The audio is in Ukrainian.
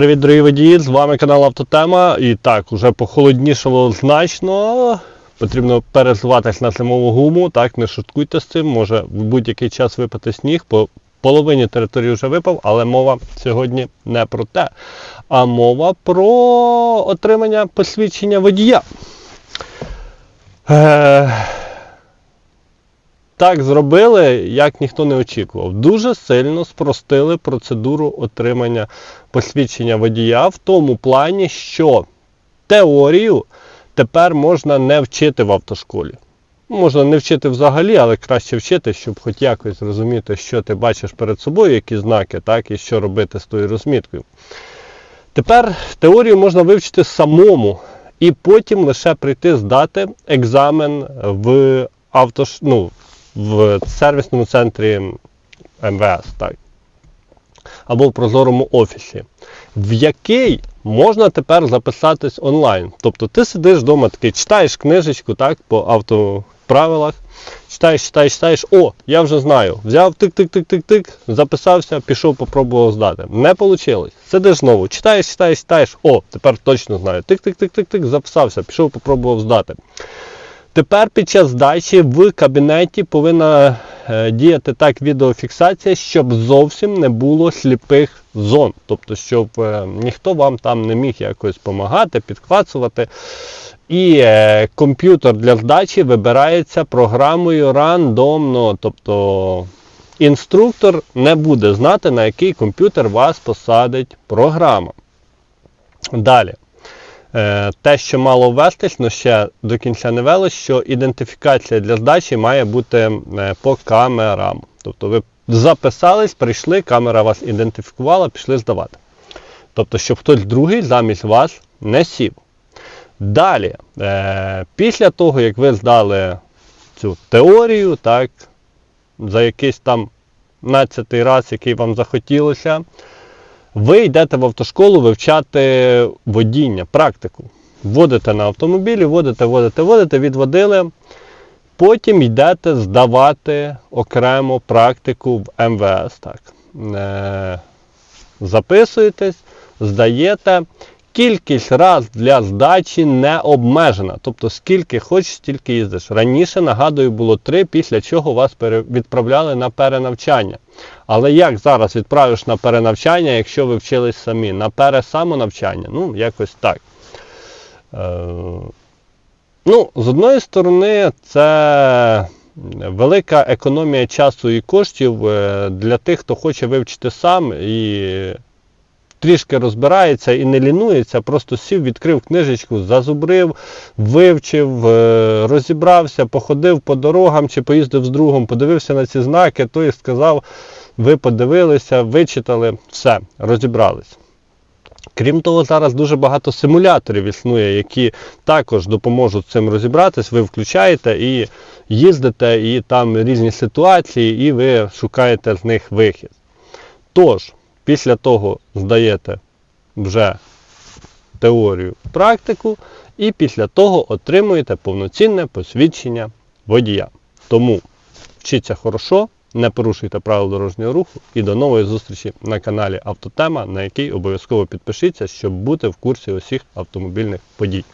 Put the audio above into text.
Привіт, дорогі водії! З вами канал Автотема. І так, уже похолоднішало значно. Потрібно перезуватись на зимову гуму. Так, не шуткуйте з цим. Може в будь-який час випати сніг. По половині території вже випав, але мова сьогодні не про те. А мова про отримання посвідчення водія. Е, так зробили, як ніхто не очікував. Дуже сильно спростили процедуру отримання посвідчення водія в тому плані, що теорію тепер можна не вчити в автошколі. Можна не вчити взагалі, але краще вчити, щоб хоч якось зрозуміти, що ти бачиш перед собою, які знаки, так, і що робити з тою розміткою. Тепер теорію можна вивчити самому і потім лише прийти здати екзамен в автош... ну, в сервісному центрі МВС, так. Або в прозорому офісі, в який можна тепер записатись онлайн. Тобто ти сидиш вдома такий, читаєш книжечку так, по автоправилах, читаєш, читаєш, читаєш, о, я вже знаю. Взяв тик-тик-тик-тик-тик, записався, пішов, попробував здати. Не вийшло. Сидиш знову, читаєш, читаєш, читаєш, о, тепер точно знаю. Тик-тик-тик-тик-тик, записався, пішов, попробував здати. Тепер під час здачі в кабінеті повинна е, діяти так відеофіксація, щоб зовсім не було сліпих зон. Тобто, щоб е, ніхто вам там не міг якось допомагати, підквацувати. І е, комп'ютер для здачі вибирається програмою рандомно. Тобто інструктор не буде знати, на який комп'ютер вас посадить програма. Далі. Е, Те, що мало ввестись, але ще до кінця не велось, що ідентифікація для здачі має бути е, по камерам. Тобто ви записались, прийшли, камера вас ідентифікувала, пішли здавати. Тобто, щоб хтось другий замість вас не сів. Далі, е, після того, як ви здали цю теорію, так, за якийсь там 15 раз, який вам захотілося, ви йдете в автошколу вивчати водіння, практику. Водите на автомобілі, водите, водите, водите, відводили. Потім йдете здавати окремо практику в МВС. Так. Е, записуєтесь, здаєте. Кількість раз для здачі не обмежена. Тобто скільки хочеш, стільки їздиш. Раніше, нагадую, було три, після чого вас відправляли на перенавчання. Але як зараз відправиш на перенавчання, якщо ви вчились самі? На пересамонавчання? Ну, якось так. Е, ну, з одної сторони, це велика економія часу і коштів е, для тих, хто хоче вивчити сам і трішки розбирається і не лінується, просто сів, відкрив книжечку, зазубрив, вивчив, е, розібрався, походив по дорогам чи поїздив з другом, подивився на ці знаки, той сказав, ви подивилися, вичитали, все, розібрались. Крім того, зараз дуже багато симуляторів існує, які також допоможуть цим розібратись. Ви включаєте і їздите, і там різні ситуації, і ви шукаєте з них вихід. Тож, після того здаєте вже теорію практику, і після того отримуєте повноцінне посвідчення водія. Тому вчіться хорошо, не порушуйте правил дорожнього руху і до нової зустрічі на каналі Автотема, на який обов'язково підпишіться, щоб бути в курсі усіх автомобільних подій.